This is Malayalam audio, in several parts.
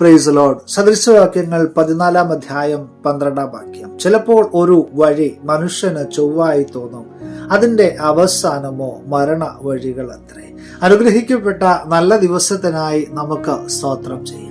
പ്രൈസ് ലോഡ് സദൃശവാക്യങ്ങൾ പതിനാലാം അധ്യായം പന്ത്രണ്ടാം വാക്യം. ചിലപ്പോൾ ഒരു വഴി മനുഷ്യന് ചൊവ്വായി തോന്നും. അതിന്റെ അവസാനമോ മരണ വഴികൾ അത്രേ അനുഗ്രഹിക്കപ്പെട്ട നല്ല ദിവസത്തിനായി നമുക്ക് സ്തോത്രം ചെയ്യാം.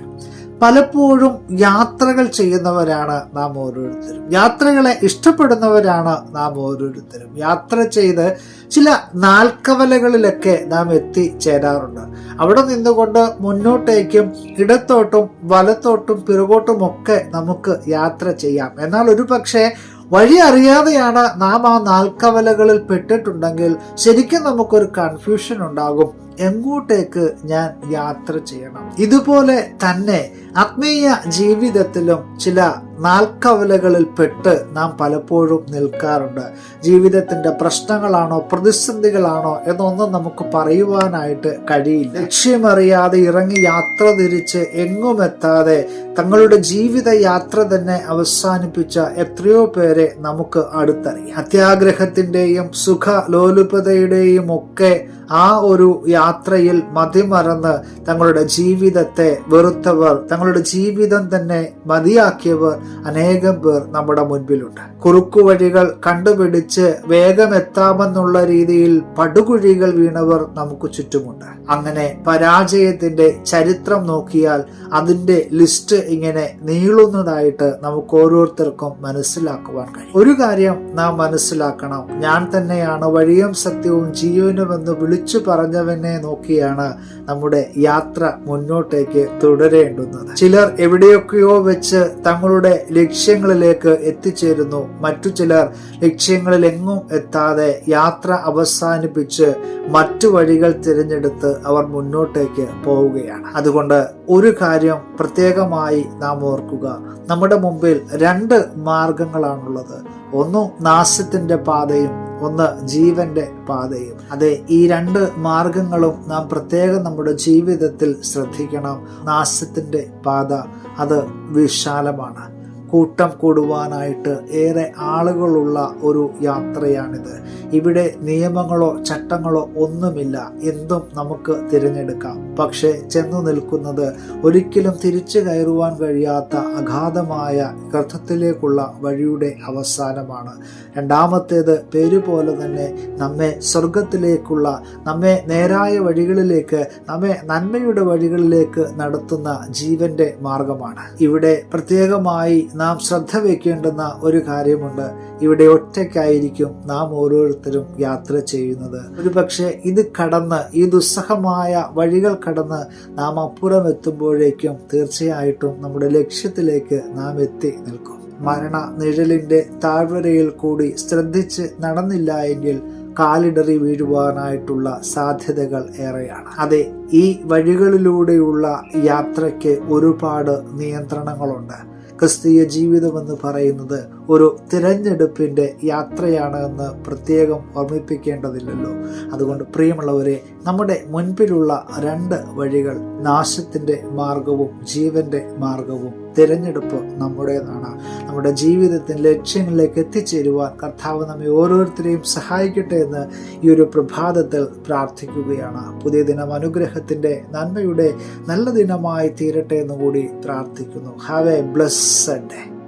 പലപ്പോഴും യാത്രകൾ ചെയ്യുന്നവരാണ് നാം ഓരോരുത്തരും. യാത്രകളെ ഇഷ്ടപ്പെടുന്നവരാണ് നാം ഓരോരുത്തരും. യാത്ര ചെയ്ത് ചില നാൽക്കവലകളിലൊക്കെ നാം എത്തിച്ചേരാറുണ്ട്. അവിടെ നിന്നുകൊണ്ട് മുന്നോട്ടേക്കും ഇടത്തോട്ടും വലത്തോട്ടും പിറകോട്ടും ഒക്കെ നമുക്ക് യാത്ര ചെയ്യാം. എന്നാൽ ഒരു പക്ഷേ വഴി അറിയാതെയാണ് നാം ആ നാൽക്കവലകളിൽ പെട്ടിട്ടുണ്ടെങ്കിൽ ശരിക്കും നമുക്കൊരു കൺഫ്യൂഷൻ ഉണ്ടാകും. എങ്ങോട്ടേക്ക് ഞാൻ യാത്ര ചെയ്യണം? ഇതുപോലെ തന്നെ ആത്മീയ ജീവിതത്തിലും ചില നാൽക്കവലകളിൽ പെട്ട് നാം പലപ്പോഴും നിൽക്കാറുണ്ട്. ജീവിതത്തിന്റെ പ്രശ്നങ്ങളാണോ പ്രതിസന്ധികളാണോ എന്നൊന്നും നമുക്ക് പറയുവാനായിട്ട് കഴിയില്ല. ലക്ഷ്യമറിയാതെ ഇറങ്ങി യാത്ര തിരിച്ച് എങ്ങും എത്താതെ തങ്ങളുടെ ജീവിത യാത്ര തന്നെ അവസാനിപ്പിച്ച എത്രയോ പേരെ നമുക്ക് അടുത്തറിയാം. അത്യാഗ്രഹത്തിന്റെയും സുഖ ലോലുപതയുടെയും ഒക്കെ ആ ഒരു യാത്രയിൽ മതിമറന്ന് തങ്ങളുടെ ജീവിതത്തെ വെറുത്തവർ തങ്ങളുടെ ജീവിതം തന്നെ മതിയാക്കിയവർ അനേകം പേർ നമ്മുടെ മുൻപിലുണ്ട്. കുറുക്കുവഴികൾ കണ്ടുപിടിച്ച് വേഗം എത്താമെന്നുള്ള രീതിയിൽ പടുകുഴികൾ വീണവർ നമുക്ക് ചുറ്റുമുണ്ട്. അങ്ങനെ പരാജയത്തിന്റെ ചരിത്രം നോക്കിയാൽ അതിന്റെ ലിസ്റ്റ് ഇങ്ങനെ നീളുന്നതായിട്ട് നമുക്ക് ഓരോരുത്തർക്കും മനസ്സിലാക്കുവാൻ കഴിയും. ഒരു കാര്യം നാം മനസ്സിലാക്കണം. ഞാൻ തന്നെയാണ് വഴിയും സത്യവും ജീവനുമെന്ന് വിളിച്ചു പറഞ്ഞവനെ നോക്കിയാണ് നമ്മുടെ യാത്ര മുന്നോട്ടേക്ക് തുടരേണ്ടുന്നത്. ചിലർ എവിടെയൊക്കെയോ വെച്ച് തങ്ങളുടെ ലക്ഷ്യങ്ങളിലേക്ക് എത്തിച്ചേരുന്നു. മറ്റു ചിലർ ലക്ഷ്യങ്ങളിൽ എങ്ങും എത്താതെ യാത്ര അവസാനിപ്പിച്ച് മറ്റു വഴികൾ തിരഞ്ഞെടുത്ത് അവർ മുന്നോട്ടേക്ക് പോവുകയാണ്. അതുകൊണ്ട് ഒരു കാര്യം പ്രത്യേകമായി നാം ഓർക്കുക. നമ്മുടെ മുമ്പിൽ രണ്ട് മാർഗങ്ങളാണുള്ളത്. ഒന്ന് നാശത്തിന്റെ പാതയും ഒന്ന് ജീവന്റെ പാതയും. അതെ ഈ രണ്ട് മാർഗങ്ങളും നാം പ്രത്യേകം നമ്മുടെ ജീവിതത്തിൽ ശ്രദ്ധിക്കണം. നാശത്തിന്റെ പാത അത് വിശാലമാണ്. കൂട്ടം കൂടുവാനായിട്ട് ഏറെ ആളുകളുള്ള ഒരു യാത്രയാണിത്. ഇവിടെ നിയമങ്ങളോ ചട്ടങ്ങളോ ഒന്നുമില്ല. എന്തും നമുക്ക് തിരഞ്ഞെടുക്കാം. പക്ഷേ ചെന്നു നിൽക്കുന്നത് ഒരിക്കലും തിരിച്ചു കയറുവാൻ കഴിയാത്ത അഗാധമായ ഗ്രഥത്തിലേക്കുള്ള വഴിയുടെ അവസാനമാണ്. രണ്ടാമത്തേത് പേര് പോലെ തന്നെ നമ്മെ സ്വർഗത്തിലേക്കുള്ള നമ്മെ നേരായ വഴികളിലേക്ക് നമ്മെ നന്മയുടെ വഴികളിലേക്ക് നടത്തുന്ന ജീവന്റെ മാർഗമാണ്. ഇവിടെ പ്രത്യേകമായി നാം ശ്രദ്ധ വയ്ക്കേണ്ടുന്ന ഒരു കാര്യമുണ്ട്. ഇവിടെ ഒറ്റയ്ക്കായിരിക്കും നാം ഓരോരുത്തരും യാത്ര ചെയ്യുന്നത്. ഒരു പക്ഷേ ഇത് കടന്ന് ഈ ദുസ്സഹമായ വഴികൾ കടന്ന് നാം അപ്പുറം എത്തുമ്പോഴേക്കും തീർച്ചയായിട്ടും നമ്മുടെ ലക്ഷ്യത്തിലേക്ക് നാം എത്തി നിൽക്കും. മരണ നിഴലിന്റെ താഴ്വരയിൽ കൂടി ശ്രദ്ധിച്ച് നടന്നില്ല എങ്കിൽ കാലിടറി വീഴുവാനായിട്ടുള്ള സാധ്യതകൾ ഏറെയാണ്. അതെ ഈ വഴികളിലൂടെയുള്ള യാത്രയ്ക്ക് ഒരുപാട് നിയന്ത്രണങ്ങളുണ്ട്. ക്രിസ്തീയ ജീവിതം എന്ന് പറയുന്നത് ഒരു തിരഞ്ഞെടുപ്പിന്റെ യാത്രയാണ് എന്ന് പ്രത്യേകം ഓർമ്മിപ്പിക്കേണ്ടതില്ലല്ലോ. അതുകൊണ്ട് പ്രിയമുള്ളവരെ നമ്മുടെ മുൻപിലുള്ള രണ്ട് വഴികൾ നാശത്തിന്റെ മാർഗവും ജീവന്റെ മാർഗവും തിരഞ്ഞെടുപ്പ് നമ്മുടേതാണ്. നമ്മുടെ ജീവിതത്തിന്റെ ലക്ഷ്യങ്ങളിലേക്ക് എത്തിച്ചേരുവാൻ കർത്താവ് നമ്മെ ഓരോരുത്തരെയും സഹായിക്കട്ടെ എന്ന് ഈ ഒരു പ്രഭാതത്തിൽ പ്രാർത്ഥിക്കുകയാണ്. പുതിയ ദിനം അനുഗ്രഹത്തിന്റെ നന്മയുടെ നല്ല ദിനമായി തീരട്ടെ എന്ന് കൂടി പ്രാർത്ഥിക്കുന്നു. Have A blessed day